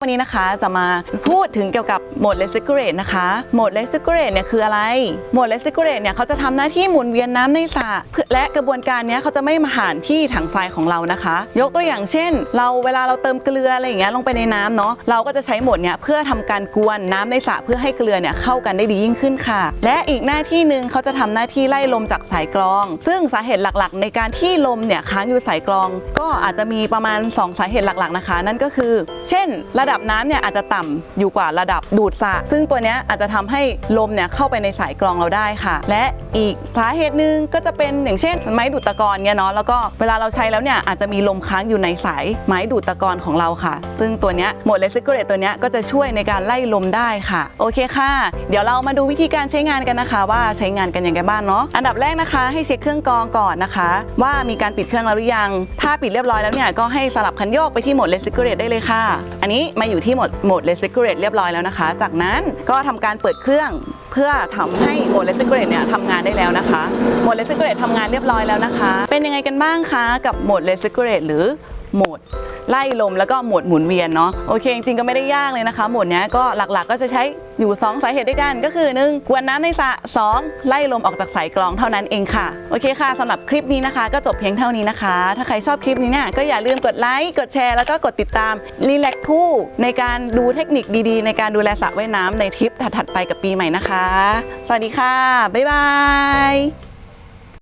วันนี้นะคะจะมาพูดถึงเกี่ยวกับโหมด recirculate นะคะโหมด recirculate เนี่ยคืออะไรโหมด recirculate เนี่ยเขาจะทำหน้าที่หมุนเวียนน้ำในสระและกระบวนการนี้เขาจะไม่มาผ่านที่ถังทรายของเรานะคะ ยกตัวอย่างเช่น เราเวลาเราเติมเกลืออะไรอย่างเงี้ยลงไปในน้ำเนาะเราก็จะใช้โหมดเนี้ยเพื่อทำการกวนน้ำในสระเพื่อให้เกลือเนี่ยเข้ากันได้ดียิ่งขึ้นค่ะ และอีกหน้าที่หนึ่งเขาจะทำหน้าที่ไล่ลมจากสายกรอง ซึ่งสาเหตุหลักๆ ในการที่ลมเนี่ยค้างอยู่สายกรอง ก็อาจจะมีประมาณ 2 สาเหตุหลักๆนะคะ นั่นก็คือ เช่นระดับน้ำเนี่ยอาจจะต่ำอยู่กว่าระดับดูดสระซึ่งตัวนี้อาจจะทำให้ลมเนี่ยเข้าไปในสายกรองเราได้ค่ะ และอีกสาเหตุหนึ่งก็จะเป็นอย่างเช่น ไม้ดูดตะกอนเนี่ยเนาะแล้วก็เวลาเราใช้แล้วเนี่ยอาจจะมีลมค้างอยู่ในสายไม้ดูดตะกอนของเราค่ะ ซึ่งตัวนี้หมด recirculate ตัวนี้ก็จะช่วยในการไล่ลมได้ค่ะ โอเคค่ะ เดี๋ยวเรามาดูวิธีการใช้งานกันนะคะ ว่าใช้งานกันอย่างไรบ้างเนาะอันดับแรกนะคะให้เช็คเครื่องกรองก่อนนะคะ ว่ามีการปิดเครื่องแล้วหรือยัง ถ้าปิดเรียบร้อยแล้วเนี่ยก็ให้สลับคันโยกไปที่โหมด recirculate ได้เลยค่ะ อันนี้มาอยู่ที่โหมดโหมดเลสซิคูเรตเรียบร้อยแล้วนะคะ จากนั้นก็ทำการเปิดเครื่องเพื่อทำให้โหมดเลสซิคูเรตเนี่ยทำงานได้แล้วนะคะโหมดเลสซิคูเรตทำงานเรียบร้อยแล้วนะคะ เป็นยังไงกันบ้างคะกับโหมดเลสซิคูเรตหรือโหมด ไล่ลมแล้วก็หมดหมุนเวียนเนาะโอเคจริงๆก็ไม่ได้ยากเลยนะคะ หมดเนี้ยก็หลักๆ ก็จะใช้อยู่ 2 สาเหตุด้วยกันก็คือ 1. กวนน้ำในสระ 2. ไล่ลมออกจากสายกรองเท่านั้นเองค่ะ โอเคค่ะสำหรับคลิปนี้นะคะ ก็จบเพียงเท่านี้นะคะ ถ้าใครชอบคลิปนี้เนี่ยก็อย่าลืมกดไลค์กดแชร์แล้วก็กดติดตามรีแลกผู้ในการดูเทคนิคดีๆ ในการดูแลสระว่ายน้ำในทริปถัดๆไปกับปีใหม่นะคะ สวัสดีค่ะ บ๊ายบาย